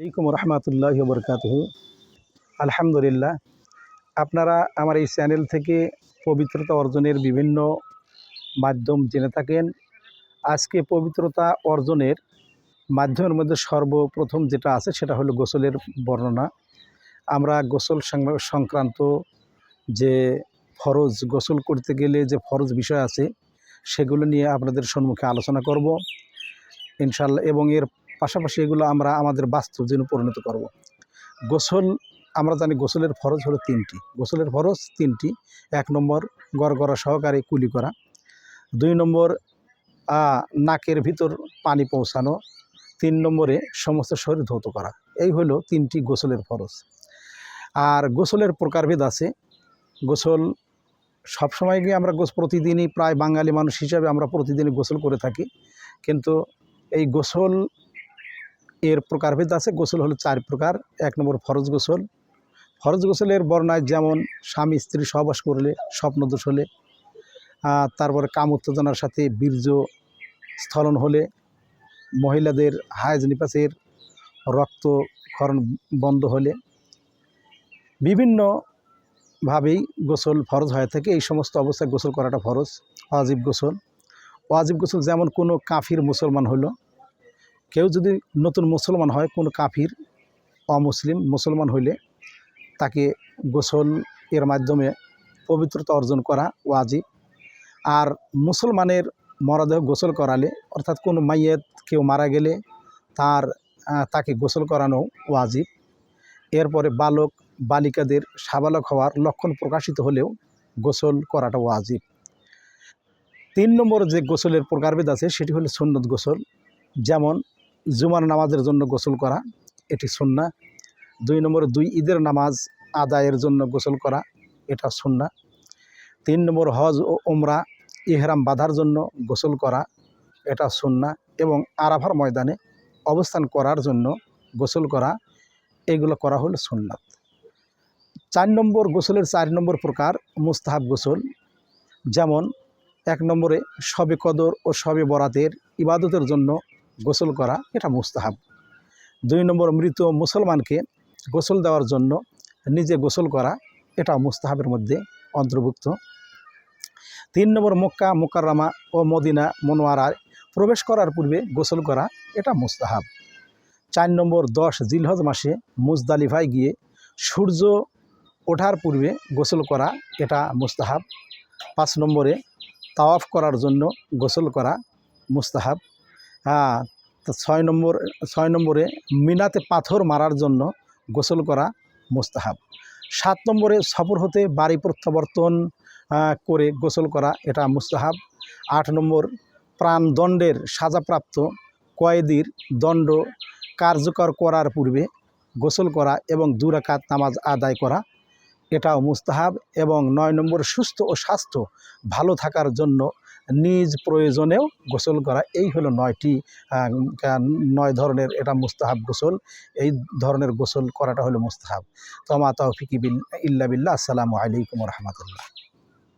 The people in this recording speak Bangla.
আলাইকুম রহমতুল্লাহ বরকাত আলহামদুলিল্লাহ, আপনারা আমার এই চ্যানেল থেকে পবিত্রতা অর্জনের বিভিন্ন মাধ্যম জেনে থাকেন। আজকে পবিত্রতা অর্জনের মাধ্যমের মধ্যে সর্বপ্রথম যেটা আছে সেটা হলো গোসলের বর্ণনা। আমরা গোসল সংক্রা- সংক্রান্ত যে ফরজ গোসল করতে গেলে যে ফরজ বিষয় আছে, সেগুলো নিয়ে আপনাদের সম্মুখে আলোচনা করব। ইনশাল্লাহ এবং এর পাশাপাশি এগুলো আমরা আমাদের বাস্তব জীবনে পরিণত করব। গোসল, আমরা জানি গোসলের ফরজ হলো তিনটি। গোসলের ফরজ তিনটি। এক নম্বর, গড় করা সহকারে কুলি করা। দুই নম্বর নাকের ভিতর পানি পৌঁছানো। তিন নম্বরে, সমস্ত শরীর ধৌত করা। এই হলো তিনটি গোসলের ফরজ। আর গোসলের প্রকারভেদ আছে। গোসল, সবসময় গিয়ে আমরা গোস, প্রতিদিনই প্রায় বাঙালি মানুষ হিসাবে আমরা প্রতিদিনই গোসল করে থাকি। কিন্তু এই গোসল এর প্রকারভেদ আছে। গোসল হলো চার প্রকার। এক নম্বর ফরজ গোসল। ফরজ গোসলের বর্ণায় যেমন স্বামী স্ত্রী সহবাস করলে স্বপ্নদোষ হলে তারপরে কাম উত্তেজনার সাথে বীর্য স্থলন হলে, মহিলাদের হায়জ নিপাসের রক্তক্ষরণ বন্ধ হলে, বিভিন্নভাবেই গোসল ফরজ হয়ে থাকে। এই সমস্ত অবস্থায় গোসল করাটা ফরজ। ওয়াজিব গোসল। ওয়াজিব গোসল যেমন কোনো কাফির মুসলমান হলো কেউ যদি নতুন মুসলমান হয়, কোনো কাফির অমুসলিম মুসলমান হইলে তাকে গোসল এর মাধ্যমে পবিত্রতা অর্জন করা ওয়াজিব। আর মুসলমানের মরদেহ গোসল করালে, অর্থাৎ কোনো মাইয়েত কেউ মারা গেলে তার তাকে গোসল করানো ওয়াজিব। এরপরে বালক, বালিকাদের সাবালক হওয়ার লক্ষণ প্রকাশিত হলেও গোসল করাটা ওয়াজিব। তিন নম্বর যে গোসলের প্রকারভেদ আছে, সেটি হলো সুন্নত গোসল। যেমন জুমার নামাজের জন্য গোসল করা, এটি সুন্না। দুই নম্বর, দুই ঈদের নামাজ আদায়ের জন্য গোসল করা, এটা সুন্না। তিন নম্বর, হজ ও ওমরা ইহরাম বাঁধার জন্য গোসল করা, এটা সুন্না। এবং আরাফার ময়দানে অবস্থান করার জন্য গোসল করা, এগুলো করা হলো সুন্নাত। চার নম্বর, গোসলের চার নম্বর প্রকার মুস্তাহাব গোসল। যেমন, এক নম্বরে শবে কদর ও শবে বরাতের ইবাদতের জন্য গোসল করা এটা মুস্তাহাব। দুই নম্বর মৃত মুসলমানকে গোসল দেওয়ার জন্য নিজে গোসল করা এটা মুস্তাহাবের মধ্যে অন্তর্ভুক্ত। তিন নম্বর মক্কা মোকাররামা ও মদিনা মনোয়ারায় প্রবেশ করার পূর্বে গোসল করা এটা মুস্তাহাব। চার নম্বর দশ জিলহজ মাসে মুজদালিফায় গিয়ে সূর্য ওঠার পূর্বে গোসল করা এটা মুস্তাহাব। পাঁচ নম্বরে তাওয়াফ করার জন্য গোসল করা মুস্তাহাব। হ্যাঁ তো ছয় নম্বর, ছয় নম্বরে মিনাতে পাথর মারার জন্য গোসল করা মুস্তাহাব। সাত নম্বরে সফর হতে বাড়ি প্রত্যাবর্তন করে গোসল করা এটা মুস্তাহাব। আট নম্বর প্রাণদণ্ডের সাজাপ্রাপ্ত কয়েদির দণ্ড কার্যকর করার পূর্বে গোসল করা এবং দুরাকাত নামাজ আদায় করা এটাও মুস্তাহাব এবং নয় নম্বর সুস্থ ও স্বাস্থ্য ভালো থাকার জন্য নিজ প্রয়োজনেও গোসল করা। এই হলো নয়টি নয় ধরনের এটা মুস্তাহাব গোসল। এই ধরনের গোসল করাটা হলো মুস্তাহাব। তমা ফিকি বিল ইল্লা বিল্লাহ। আসসালামু আলাইকুম রহমতুল্লাহ।